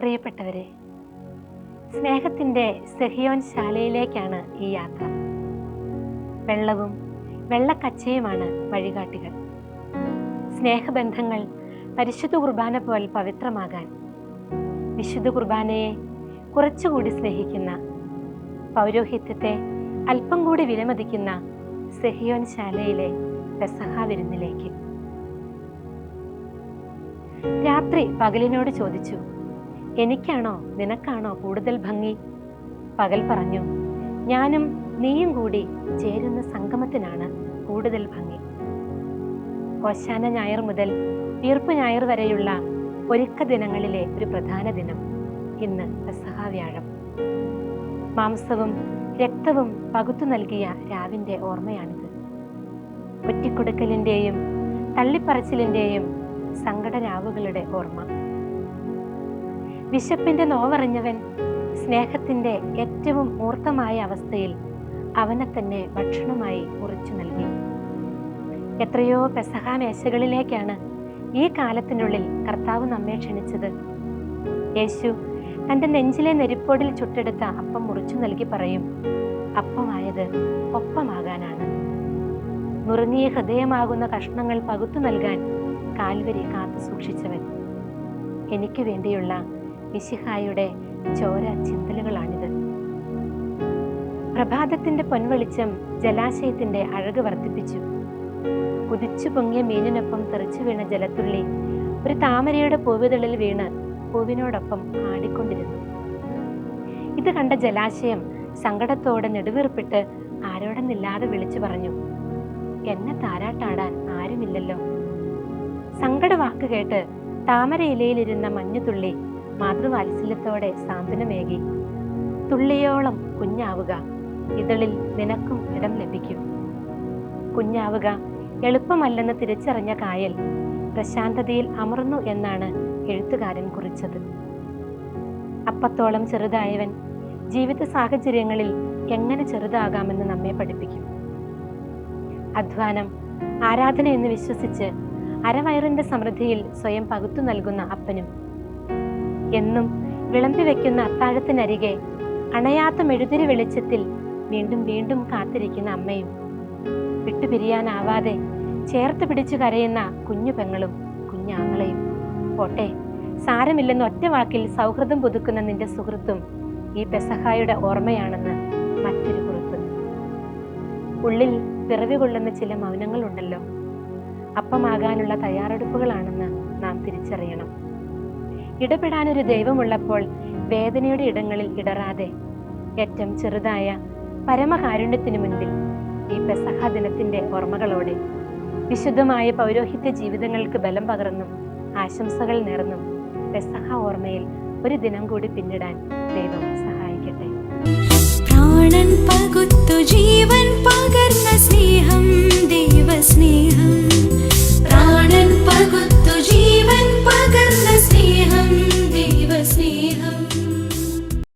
പ്രിയപ്പെട്ടവരെ സ്നേഹത്തിന്റെ സെഹിയോൻ ശാലയിലേക്കാണ് ഈ യാത്ര. വെള്ളവും വെള്ളക്കച്ചയുമാണ് വഴികാട്ടികൾ. സ്നേഹബന്ധങ്ങൾ പരിശുദ്ധ കുർബാന പോലെ പവിത്രമാകാൻ വിശുദ്ധ കുർബാനയെ കുറച്ചുകൂടി സ്നേഹിക്കുന്ന പൗരോഹിത്യത്തെ അല്പം കൂടി വിലമതിക്കുന്ന സെഹിയോൻ ശാലയിലെ പെസഹ വിരുന്നിലേക്ക്. രാത്രി പകലിനോട് ചോദിച്ചു എനിക്കാണോ നിനക്കാണോ കൂടുതൽ ഭംഗി? പകൽ പറഞ്ഞു ഞാനും നീയും കൂടി ചേരുന്ന സംഗമത്തിനാണ് കൂടുതൽ ഭംഗി. കോശാന ഞായർ മുതൽ ഈർപ്പ് ഞായർ വരെയുള്ള ഒരുക്ക ദിനങ്ങളിലെ ഒരു പ്രധാന ദിനം ഇന്ന് പെസഹ വ്യാഴം. മാംസവും രക്തവും പകുത്തു നൽകിയ രാവിന്റെ ഓർമ്മയാണിത്. ഒറ്റിക്കൊടുക്കലിന്റെയും തള്ളിപ്പറച്ചിലിന്റെയും സങ്കടരാവുകളുടെ ഓർമ്മ. വിശപ്പിന്റെ നോവറിഞ്ഞവൻ സ്നേഹത്തിന്റെ ഏറ്റവും മൂർത്തമായ അവസ്ഥയിൽ അവനെ തന്നെ ഭക്ഷണമായി മുറിച്ചു നൽകി. എത്രയോ പെസഹ മേശകളിലേക്കാണ് ഈ കാലത്തിനുള്ളിൽ കർത്താവ് നമ്മെ ക്ഷണിച്ചത്. യേശു തന്റെ നെഞ്ചിലെ നെരിപ്പോടിൽ ചുട്ടെടുത്ത അപ്പം മുറിച്ചു നൽകി പറയും അപ്പമായത് ഒപ്പമാകാനാണ്. നുറുങ്ങിയ ഹൃദയമാകുന്ന കഷ്ണങ്ങൾ പകുത്തു നൽകാൻ കാൽവരി കാത്തു സൂക്ഷിച്ചവൻ. എനിക്ക് വേണ്ടിയുള്ള മിശിഹായുടെ ചോര ചിന്തലുകളാണിത്. പ്രഭാതത്തിന്റെ പൊൻവെളിച്ചം ജലാശയത്തിന്റെ അഴക് വർദ്ധിപ്പിച്ചു. കുതിച്ചു പൊങ്ങിയ മീനിനൊപ്പം തെറിച്ചു വീണ ജലത്തുള്ളി ഒരു താമരയുടെ പൂവിതളിൽ വീണ് പൂവിനോടൊപ്പം ആടിക്കൊണ്ടിരുന്നു. ഇത് കണ്ട ജലാശയം സങ്കടത്തോടെ നെടുവീർപ്പിട്ട് ആരോടെന്നില്ലാതെ വിളിച്ചു പറഞ്ഞു എന്നെ താരാട്ടാടാൻ ആരുമില്ലല്ലോ. സങ്കടവാക്ക് കേട്ട് താമര ഇലയിലിരുന്ന മഞ്ഞുതുള്ളി മാതൃവാത്സല്യത്തോടെ സാന്ത്വനമേകി. തുള്ളിയോളം കുഞ്ഞാവുക ഇതളിൽ നിനക്കും ഇടം ലഭിക്കും. കുഞ്ഞാവുക എളുപ്പമല്ലെന്ന് തിരിച്ചറിഞ്ഞ കായൽ പ്രശാന്തതയിൽ അമർന്നു എന്നാണ് എഴുത്തുകാരൻ കുറിച്ചത്. അപ്പത്തോളം ചെറുതായവൻ ജീവിത സാഹചര്യങ്ങളിൽ എങ്ങനെ ചെറുതാകാമെന്ന് നമ്മെ പഠിപ്പിക്കും. അധ്വാനം ആരാധന എന്ന് വിശ്വസിച്ച് അരവയറിന്റെ സമൃദ്ധിയിൽ സ്വയം പകുത്തു നൽകുന്ന അപ്പനും എന്നും വിളമ്പി വെക്കുന്ന അത്താഴത്തിനരികെ അണയാത്ത മെഴുതിരി വെളിച്ചത്തിൽ വീണ്ടും വീണ്ടും കാത്തിരിക്കുന്ന അമ്മയും. വിട്ടുപിരിയാനാവാതെ ചേർത്ത് പിടിച്ചു കരയുന്ന കുഞ്ഞു പെങ്ങളും കുഞ്ഞാങ്ങളെയും പോട്ടെ സാരമില്ലെന്ന് ഒറ്റ വാക്കിൽ സൗഹൃദം പുതുക്കുന്ന നിന്റെ സുഹൃത്തും ഈ പെസഹായുടെ ഓർമ്മയാണെന്ന് മറ്റൊരു കുറിപ്പ്. ഉള്ളിൽ പിറവി കൊള്ളുന്ന ചില മൗനങ്ങളുണ്ടല്ലോ. അപ്പമാകാനുള്ള തയ്യാറെടുപ്പുകളാണെന്ന് നാം തിരിച്ചറിയണം. ഇടപെടാനൊരു ദൈവമുള്ളപ്പോൾ വേദനയുടെ ഇടങ്ങളിൽ ഇടറാതെ. ഏറ്റവും ചെറുതായ പരമകാരുണ്യത്തിനു മുൻപിൽ ഈ പെസഹ ദിനത്തിന്റെ ഓർമ്മകളോടെ വിശുദ്ധമായ പൗരോഹിത്യ ജീവിതങ്ങൾക്ക് ബലം പകർന്നും ആശംസകൾ നേർന്നും പെസഹ ഓർമ്മയിൽ ഒരു ദിനം കൂടി പിന്നിടാൻ ദൈവം